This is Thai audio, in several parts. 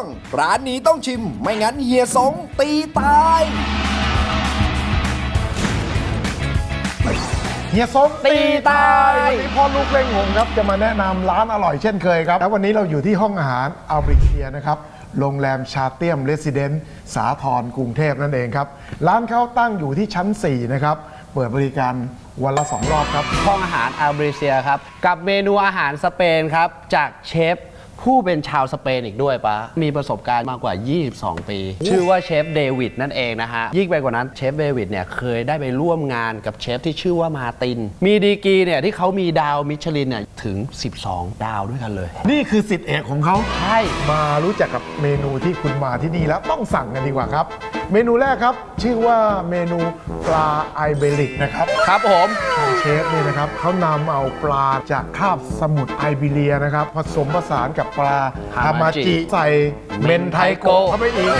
งร้านนี้ต้องชิม ไม่งั้นเฮียสงตีตาย เฮียซงตีตาย วันนี้พ่อลูกเล่งหงครับ จะมาแนะนำร้านอร่อยเช่นเคยครับ แล้ววันนี้เราอยู่ที่ห้องอาหารอัลบริเคียนะครับ โรงแรมชาเตียมเรสซิเดนต์สาทรกรุงเทพนั่นเองครับ ร้านเขาตั้งอยู่ที่ชั้น 4 นะครับ เปิดบริการวันละ 2 รอบครับ ห้องอาหารอัลเบรเซียครับ กับเมนูอาหารสเปนครับ จากเชฟ ผู้เป็นชาวสเปนอีกด้วยปะมีประสบการณ์มากกว่า 22 ปี ชื่อว่าเชฟเดวิดนั่นเองนะฮะ ยิ่งไปกว่านั้นเชฟเดวิดเนี่ยเคยได้ไปร่วมงานกับเชฟที่ชื่อว่ามาร์ติน มีดีกรีเนี่ยที่เขามีดาวมิชลินเนี่ยถึง 12 ดาวด้วยกันเลย นี่คือสิทธิเอกของเขา ใช่ มารู้จักกับเมนูที่คุณมาที่นี่แล้วต้องสั่งกันดีกว่าครับ เมนูแรกครับ ชื่อว่าเมนูปลาไอเบริกนะครับครับผม ทางเชฟนี่นะครับเขานำเอาปลาจากคาบสมุทรไอบีเรียนะครับ ผสมผสานกับปลาฮามาจิใส่เมนไทโกะเข้าไปอีก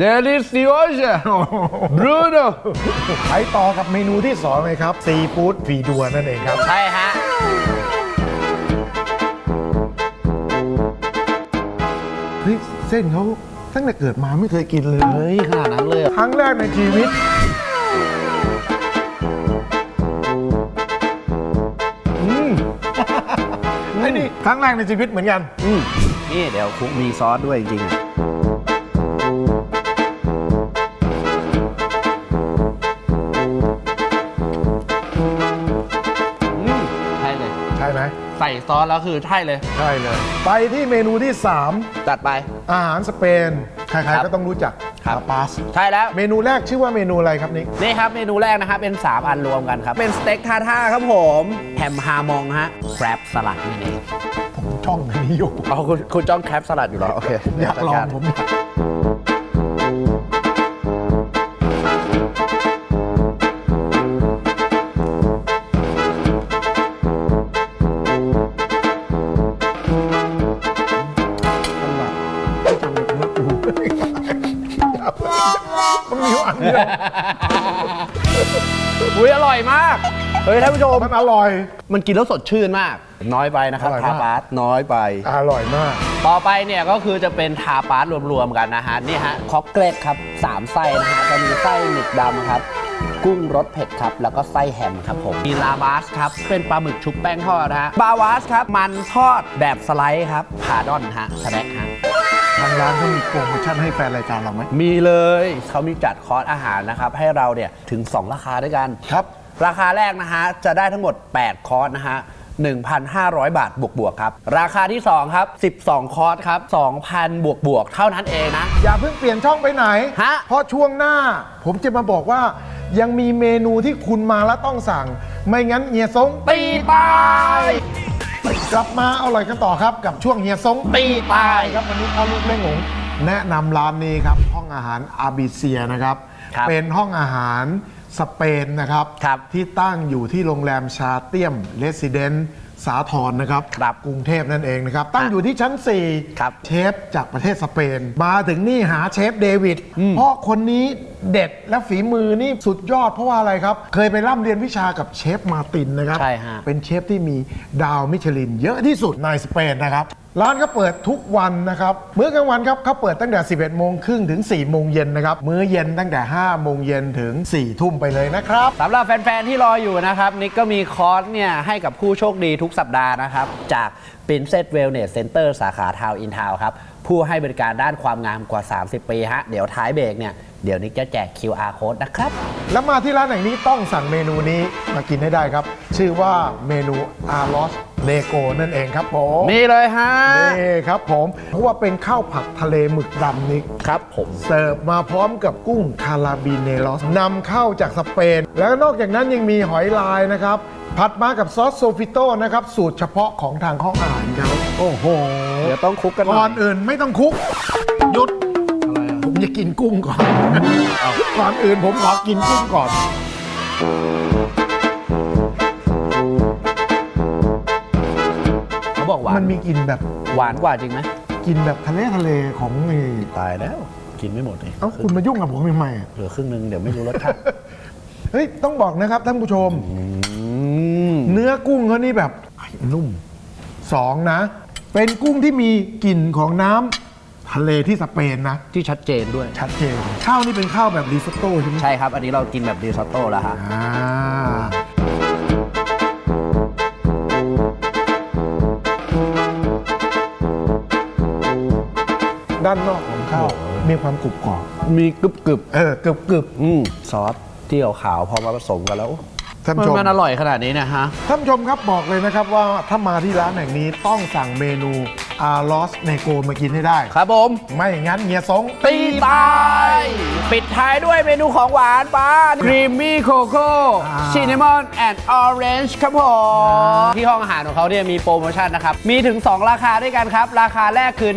เดลิซิโอชบรูโนไปต่อกับเมนูที่2เลยครับซีฟู้ดฟีดัวนั่นเองครับ ใช่ฮะ เฮ้ย เส้นเขาตั้งแต่เกิดมาไม่เคยกินเลย เฮ้ยขนาดนั้นเลยเหรอครั้งแรกในชีวิต อืมไอ้นี่ครั้งแรกในชีวิตเหมือนกันอืมนี่เดี๋ยวคลุกมีซอสด้วยจริงๆอะ ใส่ซอสแล้วคือใช่เลย ใช่เลย ไปที่เมนูที่จัดไป 3 อาหารสเปน ใครครัๆบก็ต้องรู้จักครับทาปาสใช่แล้ว เมนูแรกชื่อว่าเมนูอะไรครับนิกนี่ครับเมนูแรกนะครับเป็น 3 อันรวมกันครับ เป็นสเต็กทาท่าครับผมแฮมฮามองฮะแครบสลัดนั่นเองผมช่องอันนี้อยู่ เอาคุณคุณจ้องแครบสลัดอยู่เหรอโอเคอยากลองผมอยาก อยู่อันเดียวอุ้ยอร่อยมาก เฮ้ยท่านผู้ชม มันอร่อย มันกินแล้วสดชื่นมาก น้อยไปนะครับอร่อยทามาก ปาสน้อยไป อร่อยมาก ต่อไปเนี่ยก็คือจะเป็นทาปาสรวมๆกันนะฮะนี่ฮะคอกเกรกครับสามไส้นะฮะจะมีไส้หมึกดำครับ กุ้งรสเผ็ดครับ แล้วก็ไส้แฮมครับผม มีลาบาสครับ เป็นปลาหมึกชุบแป้งทอดนะฮะ บาวาสครับ มันทอดแบบสไลด์ครับพาดอนฮะสแน็คฮะ ทางร้านเขามีโปรโมชั่นให้แฟนรายการเราไหม มีเลยเขามีจัดคอร์สอาหารนะครับ ให้เราเนี่ยถึง 2 ราคาด้วยกันครับ ราคาแรกนะฮะ จะได้ทั้งหมด 8 คอร์สนะฮะ 1,500 บาทบวกบวกๆครับ ราคาที่ 2 ครับ 12 คอร์สครับ 2,000 บวกบวกๆเท่านั้นเองนะ อย่าเพิ่งเปลี่ยนช่องไปไหน ฮะ เพราะช่วงหน้า ผมจะมาบอกว่า ยังมีเมนูที่คุณมาแล้วต้องสั่ง ไม่งั้นเฮียซงตีตาย กลับมาอร่อยกันต่อครับกับช่วงเฮียซงตีตายครับวันนี้เข้าลูกเล่งหงแนะนำร้านนี้ครับห้องอาหารอาบิเซียนะครับครับเป็นห้องอาหารสเปนนะครับ ครับที่ตั้งอยู่ที่โรงแรมชาเตียมเรสซิเดนต์ สาทรนะครับครับกรุงเทพนั่นเองนะครับ ตั้งอยู่ที่ชั้น 4 ครับเชฟจากประเทศสเปน มาถึงนี่หาเชฟเดวิด เพราะคนนี้เด็ดและฝีมือนี่สุดยอดเพราะว่าอะไรครับ เคยไปร่ำเรียนวิชากับเชฟมาร์ตินนะครับ ใช่ฮะ เป็นเชฟที่มีดาวมิชลินเยอะที่สุดในสเปนนะครับ ร้านก็เปิดทุกวันนะครับ มื้อกลางวันครับเขาเปิดตั้งแต่ 11 โมงครึ่งถึง 4 โมงเย็นนะครับ มื้อเย็นตั้งแต่ 5 โมงเย็นถึง 4 ทุ่มไปเลยนะครับ สำหรับแฟน ๆ ที่รออยู่นะครับ นิกก็มีคอร์สเนี่ยให้กับผู้โชคดีทุกสัปดาห์นะครับ จาก Princess Wellness Center สาขาทาวอินทาวครับ ผู้ให้บริการด้านความงามกว่า 30 ปีฮะ เดี๋ยวท้ายเบรกเนี่ย เดี๋ยวนิกจะแจก QR code นะครับ แล้วมาที่ร้านแห่งนี้ต้องสั่งเมนูนี้มากินให้ได้ครับ ชื่อว่าเมนูอาร์ลอส เลโกนั่นเองครับผมนี่เลยฮะนี่ครับผมเพราะว่าเป็นข้าวผัดทะเลหมึกดำนิกครับผมเสิร์ฟมาพร้อมกับกุ้งคาราบิเนลอสนำเข้าจากสเปน แล้วนอกจากนั้นยังมีหอยลายนะครับผัดมากับซอสโซฟิโต้นะครับ สูตรเฉพาะของทางห้องอาหารเขาโอ้โห เดี๋ยวต้องคลุกกันหก่น่ออนยอื่นไม่ต้องคุกหยุดอะไรอะผมจะกินกุ้งก่อนก่อนอื่นผมขอกินกุ้งก่อน กหวานมันมีกลิ่นแบบหวานกว่าจริงไหมกลิ่นแบบทะเลทะเลของไอ้ตายแล้ว กินไม่หมดเลยเอ้าคุณมายุ่งกับผมทำไมอะเหลือครึ่งนึงเดี๋ยวไม่รู้รสชาติเฮ้ยต้องบอกนะครับท่านผู้ชมอืมเนื้อกุ้งเขานี่แบบนุ่มสองนะ เป็นกุ้งที่มีกลิ่นของน้ำทะเลที่สเปนนะ ที่ชัดเจนด้วย ชัดเจนข้าวนี่เป็นข้าวแบบริซอตโต้ใช่ไหมใช่ครับ อันนี้เรากินแบบรีซอตโต้แล้วฮะ อ่า ด้านนอกของข้าวมีความกรุบกรอบมีกรึบกรึบเออกรึบกรึบๆอืมซอสที่ขาวๆพอมาผสมกันแล้วท่านมันผู้ชมมันอร่อยขนาดนี้นะฮะท่านผู้ชมครับบอกเลยนะครับว่าถ้ามาที่ร้านแห่งนี้ต้องสั่งเมนู อาลอสเนโกมากินให้ได้ ครับผม ไม่งั้นเฮียสงตีตาย ปิดท้ายด้วยเมนูของหวานป้าครีมมี่โคโค่ชินนามอนแอนด์ออเรนจ์ครับผม ที่ห้องอาหารของเขาเนี่ยมีโปรโมชั่นนะครับ มีถึง 2 ราคาด้วยกันครับ ราคาแรกคือ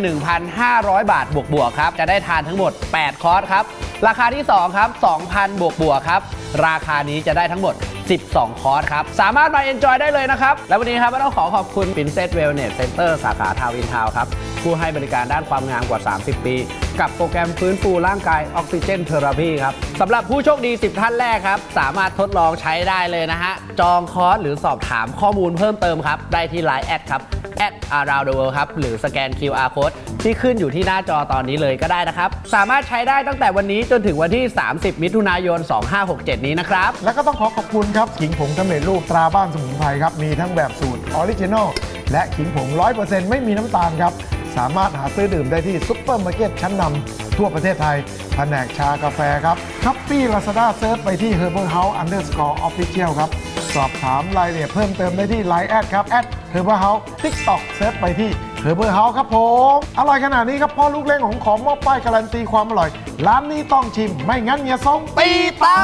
1,500 บาทบวกบวกๆครับ จะได้ทานทั้งหมด 8 คอร์สครับ ราคาที่ 2 ครับ 2,000 บวกบวกๆครับ ราคานี้จะได้ทั้งหมด 12 คอร์สครับ สามารถมาเอนจอยได้เลยนะครับ และวันนี้ครับก็ต้องขอขอบคุณ Princess Wellness Center สาขาทาวินทาวครับ ผู้ให้บริการด้านความงามกว่า 30 ปีกับโปรแกรมฟื้นฟูร่างกายออกซิเจนเทอราพีครับสำหรับผู้โชคดี 10 ท่านแรกครับ สามารถทดลองใช้ได้เลยนะฮะ จองคอร์สหรือสอบถามข้อมูลเพิ่มเติมครับ ได้ที่ Line แอดครับ at around the world ครับ หรือสแกน QR code ที่ขึ้นอยู่ที่หน้าจอตอนนี้เลยก็ได้นะครับ สามารถใช้ได้ตั้งแต่วันนี้จนถึงวันที่ 30 มิถุนายน 2567 นี้นะครับ แล้วก็ต้องขอขอบคุณครับขิงผงสำเร็จรูปตราบ้านสมุนไพรครับ มีทั้งแบบสูตรออริจินอลและขิงผง 100%ไม่มีน้ำตาลครับ สามารถหาซื้อดื่มได้ที่ซุปเปอร์มาร์เก็ตชั้นนำทั่วประเทศไทย แผนกชากาแฟครับช้อปปี้ลาซาด้าเซิร์ชไปที่ Herbal House Underscore Official ครับ สอบถามรายละเอียดเพิ่มเติมได้ที่ Line แอดครับแอด Herbal House TikTok เซิร์ชไปที่ Herbal House ครับผม อร่อยขนาดนี้ครับพ่อลูกเล่งของขอมอบป้ายการันตีความอร่อย ร้านนี้ต้องชิมไม่งั้นเฮียซงตีตา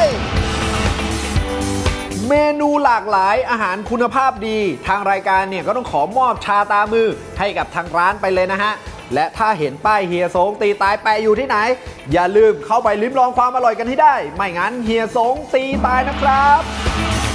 ย เมนูหลากหลายอาหารคุณภาพดี ทางรายการเนี่ยก็ต้องขอมอบชาตามือให้กับทางร้านไปเลยนะฮะ และถ้าเห็นป้ายเฮียสงตีตายแปะอยู่ที่ไหน อย่าลืมเข้าไปลิ้มลองความอร่อยกันให้ได้ ไม่งั้นเฮียสงตีตายนะครับ